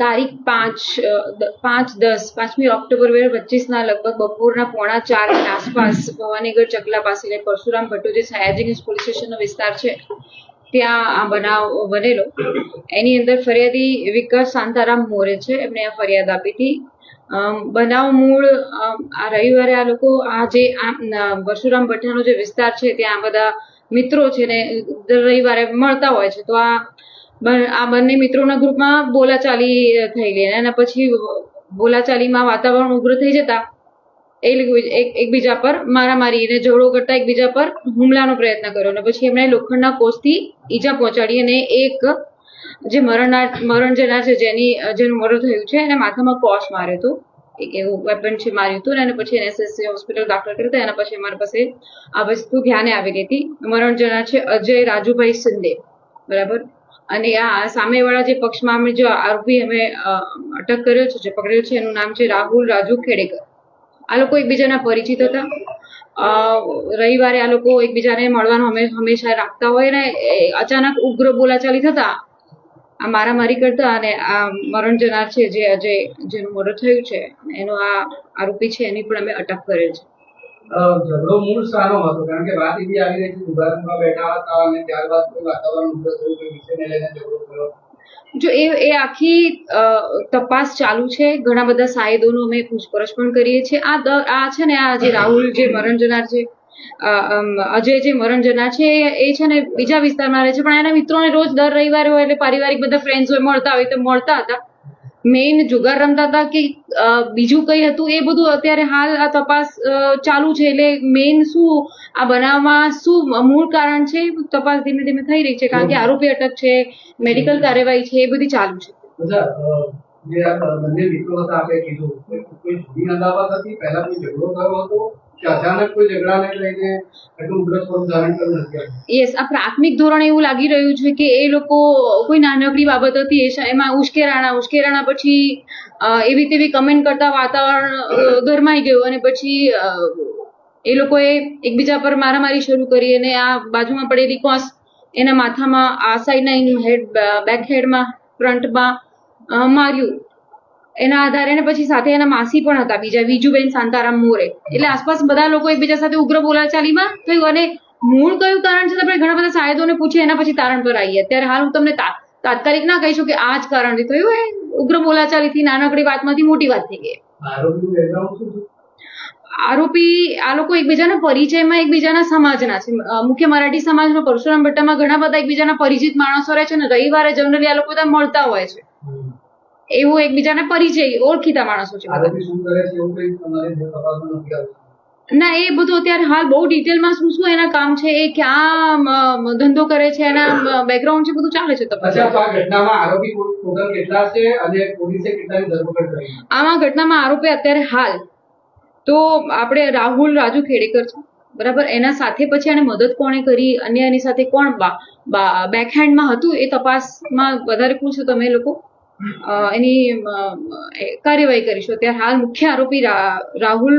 તારીખ પાંચ પાંચ દસ, પાંચમી ઓક્ટોબર બે હજાર પચીસના લગભગ બપોરના પોણા ચારની આસપાસ ભવાનીગઢ ચકલા પાસે પરશુરામ ભટ્ટો જે સયાજી પોલીસ સ્ટેશનનો વિસ્તાર છે. ત્યાં આ બનાવ બનેલો. એની અંદર ફરિયાદી વિકાસ શાંતારામ મોરે છે. એમણે આ ફરિયાદ આપી હતી. બનાવ મૂળ આ રવિવારે આ લોકો આ જે આ પરશુરામ ભટ્ટાનો જે વિસ્તાર છે, ત્યાં બધા મિત્રો છે ને દર રવિવારે મળતા હોય છે. તો આ આ બંને મિત્રોના ગ્રુપમાં બોલાચાલી થઈ ગઈ અને પછી બોલાચાલીમાં વાતાવરણ ઉગ્ર થઈ જતા એ એકબીજા પર મારામારી અને ઝઘડો કરતા એકબીજા પર હુમલાનો પ્રયત્ન કર્યો અને પછી એમણે લોખંડના કોષથી ઈજા પહોંચાડી અને એક જે મરણના મરણ જેના છે જેની જેનું મરણ થયું છે એને માથામાં કોસ માર્યો હતો. એક એવું વેપન છે માર્યું હતું અને પછી એનએસએસસી હોસ્પિટલ દાખલ કરતા એના પછી અમારી પાસે આ વસ્તુ ધ્યાને આવેલી હતી. મરણ જના છે અજય રાજુભાઈ શિંદે બરાબર? અને આ સામેવાળા જે પક્ષમાં અમે જે આરોપી અમે અટક કર્યો છે, જે પકડ્યો છે, એનું નામ છે રાહુલ રાજુ ખેડેકર. આ લોકો એકબીજાના પરિચિત હતા. રવિવારે આ લોકો એકબીજાને મળવાનું હમે, હંમેશા રાખતા હોય ને અચાનક ઉગ્ર બોલાચાલી થતા. આ મારામારી કરતા અને આ મરણ જનાર છે, જે આજે જેનું મર્ડર થયું છે, એનો આ આરોપી છે, એની પણ અમે અટક કરેલ છે. ઝઘડો મૂળ સાનો હતો, કારણ કે વાત એવી આવી રહી છે ઉદાહરણમાં બેઠા હતા અને ત્યારબાદ કોઈ વાતાવરણ ઊભો થયું, કોઈ વિષયને લઈને ઝઘડો થયો. જો એ એ આખી તપાસ ચાલુ છે, ઘણા બધા સાહેદોનું અમે પૂછપરછ પણ કરીએ છીએ. આ આ છે ને, આ જે રાહુલ, જે મરણ જનાર છે અજય જે મરણ જનાર છે, એ છે ને બીજા વિસ્તારમાં રહે છે. પણ એના મિત્રોને રોજ દર રવિવારે હોય એટલે પારિવારિક બધા ફ્રેન્ડ્સ હોય, મળતા હોય તો મળતા હતા. મેઇન જુગાર રમતા હતા કે બીજું કઈ હતું, એ બધું અત્યારે હાલ આ તપાસ ચાલુ છે. એટલે મેઇન શું, આ બનાવમાં શું મૂળ કારણ છે તપાસ ધીમે ધીમે થઈ રહી છે. કારણ કે આરોપી અટક છે, મેડિકલ કાર્યવાહી છે, એ બધી ચાલુ છે. બંને મિત્રો હતા આપણે કીધું કોઈ જૂની અદાવત હતી પહેલા કોઈ ઝઘડો થયો હતો યસ આ પ્રાથમિક ધોરણે એવું લાગી રહ્યું છે કે એ લોકો કોઈ નાનકડી બાબત હતી એમાં ઉશ્કેરાણા ઉશ્કેરાણા પછી એવી તેવી કમેન્ટ કરતા વાતાવરણ ગરમાઈ ગયું અને પછી એ લોકોએ એકબીજા પર મારામારી શરૂ કરી અને આ બાજુમાં પડેલી કોસ એના માથામાં, આ સાઈડના હેડ બેક હેડમાં ફ્રન્ટમાં માર્યું. એના આધારે ને પછી સાથે એના માસી પણ હતા બીજા વિજુબેન શાંતારામ મોરે. એટલે આસપાસ બધા લોકો એકબીજા સાથે ઉગ્ર બોલાચાલીમાં થયું અને મૂળ કયું કારણ છે આપણે ઘણા બધા સાહેદોને પૂછે એના પછી તારણ પર આવીએ. અત્યારે હાલ હું તમને તાત્કાલિક ના કહીશું કે આ જ કારણથી થયું એ ઉગ્ર બોલાચાલીથી નાનકડી વાતમાંથી મોટી વાત થઈ ગઈ. આરોપી આ લોકો એકબીજાના પરિચયમાં એકબીજાના સમાજના છે. મુખ્ય મરાઠી સમાજમાં પરશુરામ ભટ્ટામાં ઘણા બધા એકબીજાના પરિચિત માણસો રહે છે અને રવિવારે જનરલી આ લોકો બધા મળતા હોય છે. એવું એકબીજાને પરિચય ઓળખીતા માણસો છે. ના એ બધું અત્યારે હાલ બહુ ડિટેલમાં શું શું એના કામ છે એ ક્યાં ધંધો કરે છે એના બેકગ્રાઉન્ડ છે બધું ચાલે છે તપાસ. અને આમાં ઘટનામાં આરોપી અત્યારે હાલ તો આપણે રાહુલ રાજુ ખેડેકર છે બરાબર? એના સાથે પછી એને મદદ કોણે કરી અન્ય એની સાથે કોણ બેકહેન્ડમાં હતું એ તપાસમાં વધારે પૂછો તમે લોકો? એની કાર્યવાહી કરીશું. અત્યારે હાલ મુખ્ય આરોપી રાહુલ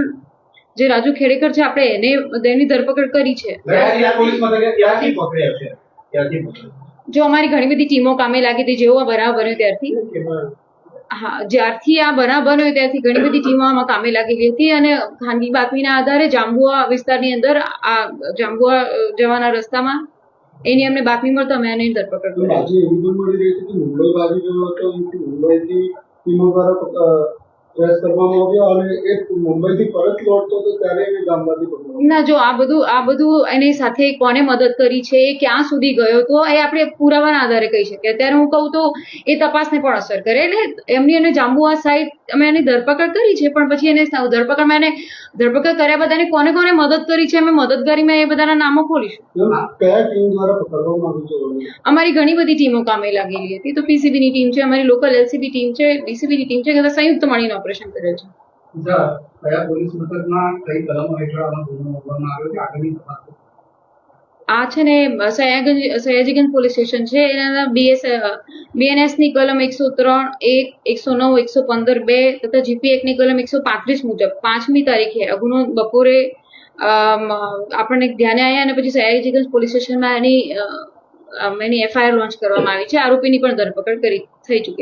જે રાજુ ખેડેકર છે આપણે એને તેની ધરપકડ કરી છે. જો અમારી ઘણી બધી ટીમો કામે લાગી હતી જેવો આ બનાવ બન્યો ત્યારથી. હા જ્યારથી આ બનાવ બન્યો ત્યારથી ઘણી બધી ટીમો આમાં કામે લાગેલી હતી અને ખાનગી બાતમીના આધારે જાંબુઆ વિસ્તારની અંદર આ જાંબુઆ જવાના રસ્તામાં એની અમને બાતમી મળતા અમે એની ધરપકડ કરી આજે એવું પણ મળી રહ્યું કે મુંબઈ બાજુ ગયો હતો મુંબઈથી ટીમો દ્વારા ટ્રેસ કરવામાં આવ્યો અને એ મુંબઈથી પરત લौटતો તો ત્યારે એને ગામમાંથી પકડ્યો. ના જો આ બધું આ બધું એની સાથે કોને મદદ કરી છે એ ક્યાં સુધી ગયો તો એ આપણે પુરાવાના આધારે કહી શકીએ. અત્યારે હું કહું તો એ તપાસને પણ અસર કરે એટલે એમની અને જાંબુઆ સાઈડ અમે એની ધરપકડ કરી છે પણ પછી એને ધરપકડ ધરપકડમાં એને ધરપકડ કર્યા બાદ એને કોને કોને મદદ કરી છે અમે મદદગારીમાં એ બધાના નામો ખોલીશું. અમારી ઘણી બધી ટીમો કામે લાગેલી હતી. તો પીસીબી ની ટીમ છે અમારી લોકલ એલસીબી ટીમ છે ડીસીબી ની ટીમ છે બધા સંયુક્ત મળીને ઓપરેશન કરે છે. કયા પોલીસ મથકમાં કઈ કલમો હેઠળ આનો ગુનો નોંધવામાં આવ્યો છે? આગળની તપાસ આ છે ને સયાગંજ, સયાજીગંજ પોલીસ સ્ટેશન છે. એના બીએસ બીએનએસની કલમ એકસો ત્રણ, એક, એકસો નવ, એકસો પંદર, બે તથા જીપી એક ની કલમ એકસો પાંત્રીસ મુજબ પાંચમી તારીખે ગુનો બપોરે આપણને ધ્યાને આવ્યા અને પછી સયાજીગંજ પોલીસ સ્ટેશનમાં એની એની એફઆઈઆર લોન્ચ કરવામાં આવી છે. આરોપીની પણ ધરપકડ કરી, થઈ ચૂકી